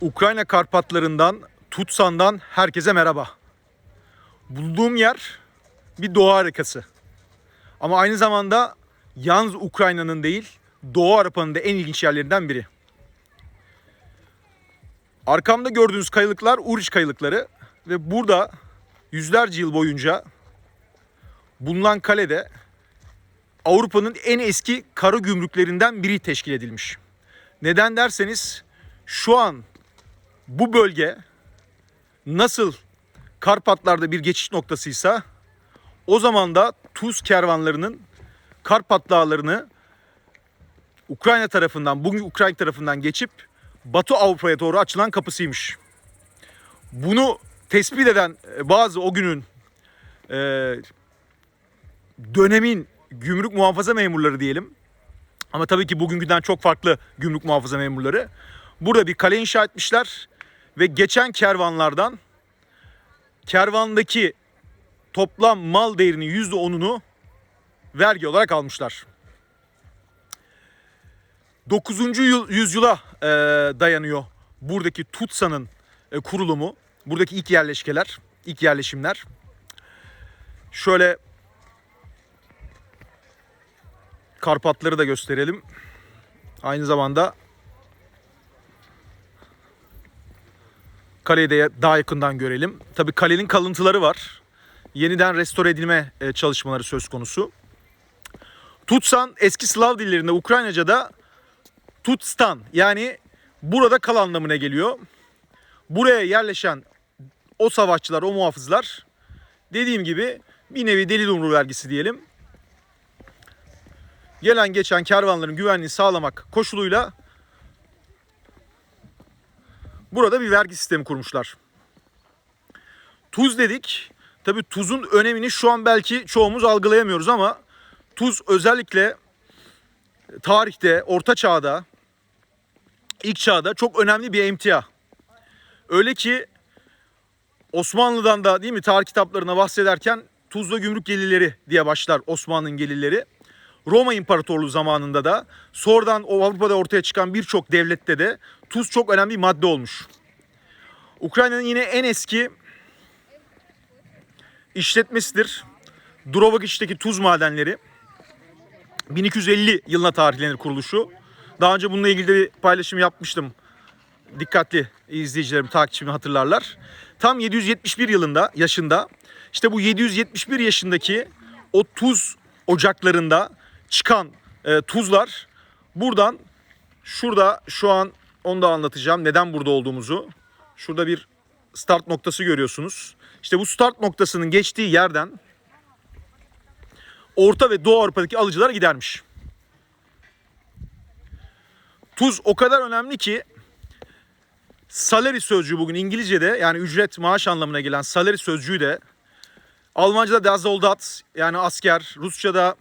Ukrayna Karpatlarından, Tutsan'dan herkese merhaba. Bulduğum yer bir doğa harikası. Ama aynı zamanda yalnız Ukrayna'nın değil, Doğu Avrupa'nın da en ilginç yerlerinden biri. Arkamda gördüğünüz kayalıklar Uriç kayalıkları ve burada yüzlerce yıl boyunca bulunan kalede Avrupa'nın en eski kara gümrüklerinden biri teşkil edilmiş. Neden derseniz şu an bu bölge nasıl Karpatlarda bir geçiş noktasıysa o zaman da Tuz kervanlarının Karpat dağlarını Ukrayna tarafından, bugün Ukrayna tarafından geçip Batı Avrupa'ya doğru açılan kapısıymış. Bunu tespit eden e, bazı o günün e, dönemin gümrük muhafaza memurları diyelim. Ama tabii ki bugünküden çok farklı gümrük muhafaza memurları. Burada bir kale inşa etmişler ve geçen kervanlardan kervandaki toplam mal değerinin %10'unu vergi olarak almışlar. 9. yıl- yüzyıla e, dayanıyor buradaki Tutsa'nın e, kurulumu. Buradaki ilk yerleşkeler, ilk yerleşimler. Şöyle Karpatları da gösterelim. Aynı zamanda kaleyi de daha yakından görelim. Tabii kalenin kalıntıları var. Yeniden restore edilme e, çalışmaları söz konusu. Tutsan eski Slav dillerinde Ukraynaca'da Tutstan yani burada kal anlamına geliyor. Buraya yerleşen o savaşçılar, o muhafızlar dediğim gibi bir nevi deli dumru vergisi diyelim. Gelen geçen kervanların güvenliğini sağlamak koşuluyla burada bir vergi sistemi kurmuşlar. Tuz dedik. Tabi tuzun önemini şu an belki çoğumuz algılayamıyoruz ama tuz özellikle tarihte, orta çağda, ilk çağda çok önemli bir emtia. Öyle ki Osmanlı'dan da değil mi tarih kitaplarına bahsederken tuzla gümrük gelirleri diye başlar Osmanlı'nın gelirleri. Roma İmparatorluğu zamanında da sonradan o Avrupa'da ortaya çıkan birçok devlette de tuz çok önemli bir madde olmuş. Ukrayna'nın yine en eski işletmesidir. Drovagiç'teki tuz madenleri. 1250 yılına tarihlenir kuruluşu. Daha önce bununla ilgili bir paylaşım yapmıştım. Dikkatli izleyicilerim, takipçimi hatırlarlar. Tam 771 yılında, yaşında işte bu 771 yaşındaki o tuz ocaklarında çıkan e, tuzlar buradan şurada şu an onu da anlatacağım. Neden burada olduğumuzu. Şurada bir start noktası görüyorsunuz. İşte bu start noktasının geçtiği yerden Orta ve Doğu Avrupa'daki alıcılar gidermiş. Tuz o kadar önemli ki salary sözcüğü bugün İngilizce'de yani ücret maaş anlamına gelen salary sözcüğü de Almanca'da der soldat yani asker, Rusça'da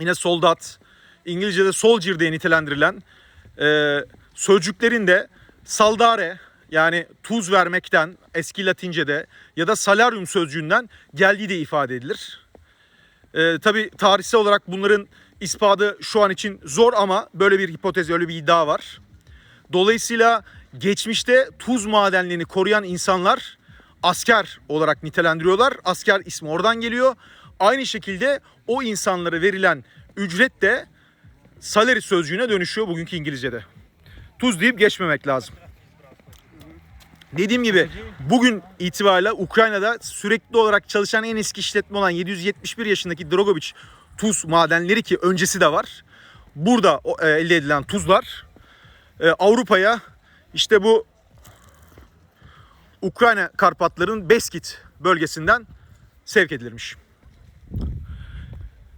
yine soldat, İngilizce'de soldier diye nitelendirilen e, sözcüklerin de saldare yani tuz vermekten eski Latince'de ya da salarium sözcüğünden geldiği de ifade edilir. E, Tabi tarihsel olarak bunların ispatı şu an için zor ama böyle bir hipotez, öyle bir iddia var. Dolayısıyla geçmişte tuz madenlerini koruyan insanlar asker olarak nitelendiriyorlar. Asker ismi oradan geliyor. Aynı şekilde o insanlara verilen ücret de salary sözcüğüne dönüşüyor bugünkü İngilizce'de. Tuz deyip geçmemek lazım. Dediğim gibi bugün itibariyle Ukrayna'da sürekli olarak çalışan en eski işletme olan 771 yaşındaki Drogovic tuz madenleri ki öncesi de var. Burada e, elde edilen tuzlar e, Avrupa'ya işte bu Ukrayna Karpatların Beskid bölgesinden sevk edilirmiş.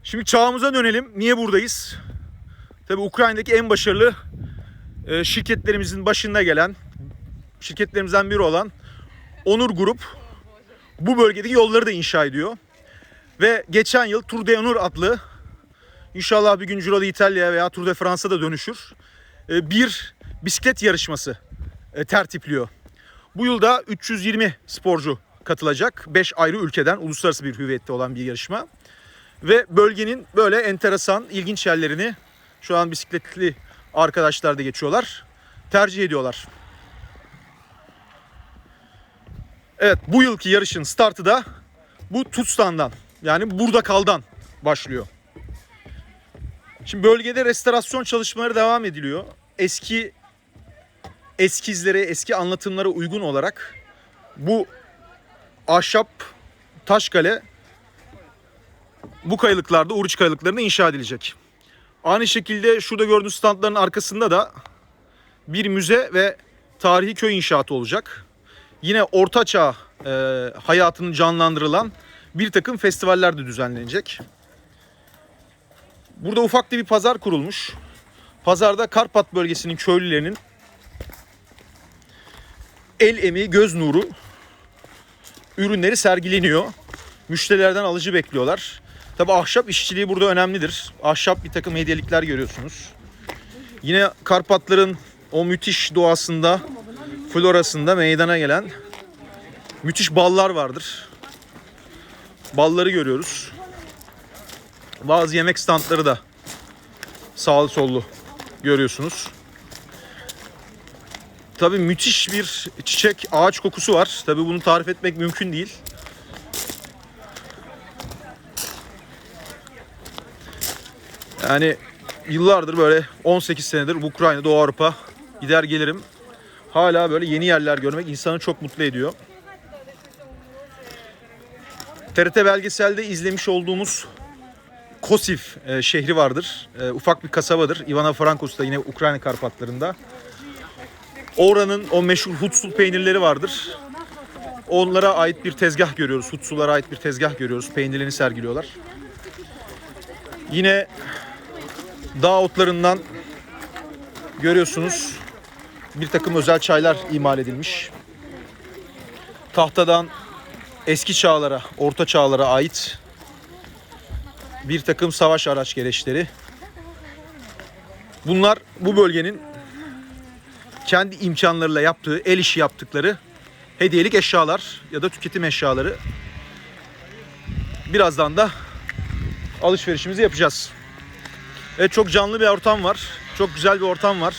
Şimdi çağımıza dönelim. Niye buradayız? Tabii Ukrayna'daki en başarılı e, şirketlerimizin başında gelen şirketlerimizden biri olan Onur Grup bu bölgedeki yolları da inşa ediyor. Ve geçen yıl Tour de Onur adlı inşallah bir gün Giro d'Italia veya Tour de France'a da dönüşür. e, Bir bisiklet yarışması e, tertipliyor. Bu yılda 320 sporcu katılacak. 5 ayrı ülkeden uluslararası bir hüviyette olan bir yarışma. Ve bölgenin böyle enteresan, ilginç yerlerini şu an bisikletli arkadaşlar da geçiyorlar. Tercih ediyorlar. Evet bu yılki yarışın startı da bu Tutstan'dan yani Burdakal'dan başlıyor. Şimdi bölgede restorasyon çalışmaları devam ediliyor. Eski eskizlere, eski anlatımlara uygun olarak bu ahşap taş kale bu kayalıklarda, Uruç kayalıklarında inşa edilecek. Aynı şekilde şurada gördüğünüz standların arkasında da bir müze ve tarihi köy inşaatı olacak. Yine Orta Çağ e, hayatını canlandırılan bir takım festivaller de düzenlenecek. Burada ufak bir pazar kurulmuş. Pazarda Karpat bölgesinin köylülerinin el emeği, göz nuru ürünleri sergileniyor. Müşterilerden alıcı bekliyorlar. Tabi ahşap işçiliği burada önemlidir. Ahşap bir takım hediyelikler görüyorsunuz. Yine Karpatların o müthiş doğasında, florasında meydana gelen müthiş ballar vardır. Balları görüyoruz. Bazı yemek standları da sağlı sollu görüyorsunuz. Tabii müthiş bir çiçek, ağaç kokusu var. Tabii bunu tarif etmek mümkün değil. Yani yıllardır böyle 18 senedir Ukrayna, Doğu Avrupa gider gelirim. Hala böyle yeni yerler görmek insanı çok mutlu ediyor. TRT belgeselde izlemiş olduğumuz Kosif e, şehri vardır. E, ufak bir kasabadır. Ivana Frankos'ta yine Ukrayna Karpatlarında. Oranın o meşhur Hutsul peynirleri vardır. Onlara ait bir tezgah görüyoruz. Hutsulara ait bir tezgah görüyoruz. Peynirlerini sergiliyorlar. Yine dağ otlarından görüyorsunuz bir takım özel çaylar imal edilmiş. Tahtadan eski çağlara, orta çağlara ait bir takım savaş araç gereçleri. Bunlar bu bölgenin kendi imkanlarıyla yaptığı, el işi yaptıkları hediyelik eşyalar ya da tüketim eşyaları. Birazdan da alışverişimizi yapacağız. Evet çok canlı bir ortam var. Çok güzel bir ortam var.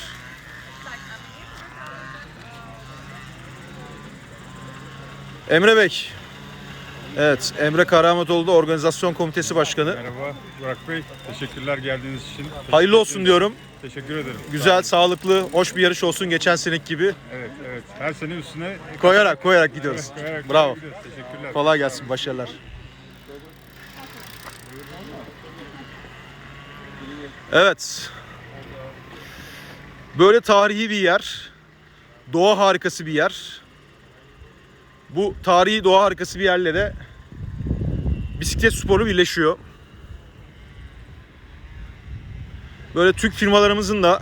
Emre Bey. Evet, Emre Karamatoğlu da organizasyon komitesi başkanı. Merhaba Burak Bey. Teşekkürler geldiğiniz için. Hayırlı olsun diyorum. Teşekkür ederim. Güzel, sağlıklı, hoş bir yarış olsun geçen seneki gibi. Evet, evet. Her sene üstüne Koyarak, koyarak gidiyoruz. koyarak Bravo. gidiyoruz. Teşekkürler. Kolay gelsin, başarılar. Evet. Böyle tarihi bir yer. Doğa harikası bir yer. Bu tarihi doğa harikası bir yerle de bisiklet sporu birleşiyor. Böyle Türk firmalarımızın da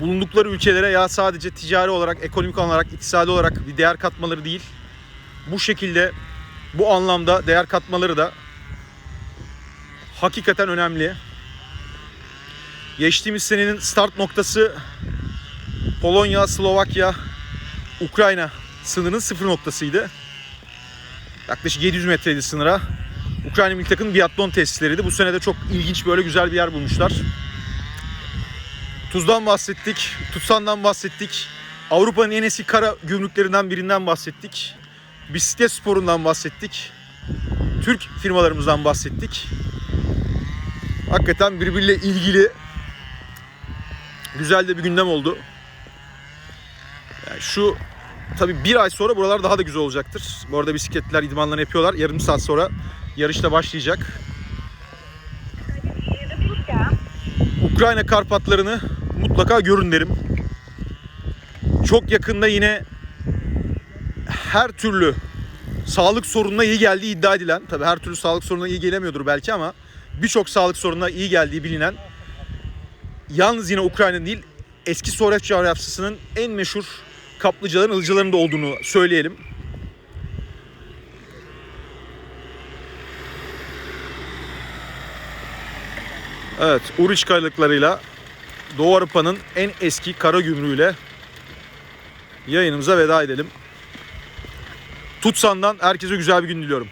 bulundukları ülkelere ya sadece ticari olarak, ekonomik olarak, iktisadi olarak bir değer katmaları değil. Bu şekilde bu anlamda değer katmaları da hakikaten önemli. Geçtiğimiz senenin start noktası Polonya, Slovakya, Ukrayna sınırının sıfır noktasıydı. Yaklaşık 700 metreydi sınıra. Ukrayna milli takımın biatlon tesisleriydi. Bu sene de çok ilginç böyle güzel bir yer bulmuşlar. Tuz'dan bahsettik, Tutsan'dan bahsettik. Avrupa'nın en eski kara gümrüklerinden birinden bahsettik. Bisiklet sporundan bahsettik. Türk firmalarımızdan bahsettik. Hakikaten birbiriyle ilgili güzel de bir gündem oldu. Yani şu tabii bir ay sonra buralar daha da güzel olacaktır. Bu arada bisikletler idmanlarını yapıyorlar. Yarım saat sonra yarış da başlayacak. Ukrayna Karpatlarını mutlaka görün derim. Çok yakında yine her türlü sağlık sorununa iyi geldiği iddia edilen, tabii her türlü sağlık sorununa iyi gelemiyordur belki ama birçok sağlık sorununa iyi geldiği bilinen yalnız yine Ukrayna değil eski Sovyet coğrafyasının en meşhur kaplıcaların ılıcılarında olduğunu söyleyelim. Evet, Uriç kayalıklarıyla Doğu Avrupa'nın en eski kara gümrüğüyle yayınımıza veda edelim. Tutsan'dan herkese güzel bir gün diliyorum.